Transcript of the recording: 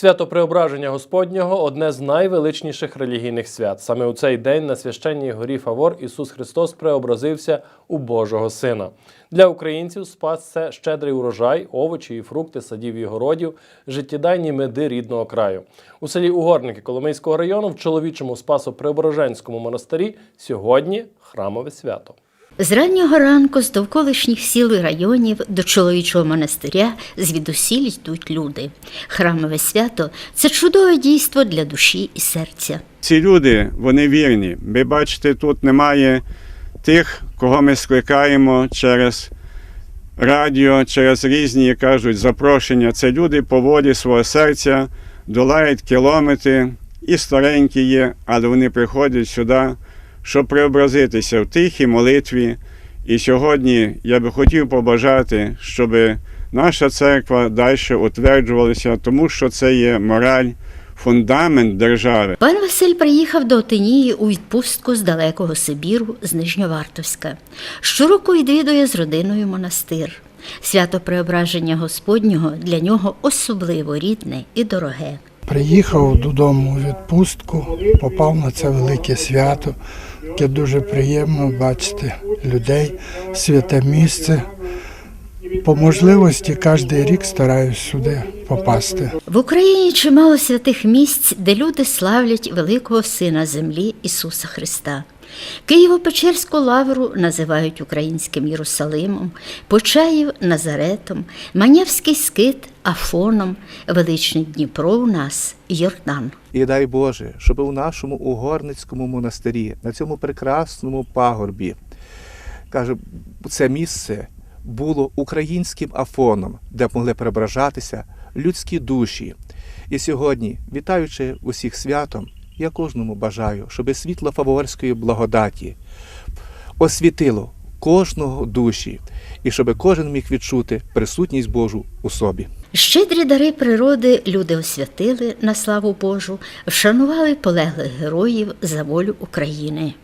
Свято Преображення Господнього одне з найвеличніших релігійних свят. Саме у цей день на священній горі Фавор Ісус Христос преобразився у Божого Сина. Для українців спас це щедрий урожай, овочі і фрукти садів і городів, життєдайні меди рідного краю. У селі Угорники Коломийського району в чоловічому Спасо-Преображенському монастирі сьогодні храмове свято. З раннього ранку з довколишніх сіл і районів до чоловічого монастиря звідусіль йдуть люди. Храмове свято це чудове дійство для душі і серця. Ці люди, вони вірні. Ви бачите, тут немає тих, кого ми скликаємо через радіо, через різні, кажуть, запрошення. Це люди по волі свого серця долають кілометри, і старенькі є, але вони приходять сюди, щоб преобразитися в тихій молитві. І сьогодні я би хотів побажати, щоб наша церква далі утверджувалася, тому що це є мораль, фундамент держави. Пан Василь приїхав до Отинії у відпустку з далекого Сибіру, з Нижньовартовська. Щороку відвідує з родиною монастир. Свято Преображення Господнього для нього особливо рідне і дороге. Приїхав додому у відпустку, попав на це велике свято, яке дуже приємно бачити людей, святе місце. По можливості кожен рік стараюсь сюди попасти. В Україні чимало святих місць, де люди славлять великого Сина землі Ісуса Христа. Києво-Печерську лавру називають українським Єрусалимом, Почаїв Назаретом, Манявський скит Афоном, величний Дніпро у нас Йордан. І дай Боже, щоб у нашому угорницькому монастирі, на цьому прекрасному пагорбі, каже, це місце було українським афоном, де могли преображатися людські душі. І сьогодні, вітаючи усіх святом, я кожному бажаю, щоб світло фаворської благодаті освітило кожного душі, і щоб кожен міг відчути присутність Божу у собі. Щедрі дари природи люди освятили на славу Божу, вшанували полеглих героїв за волю України.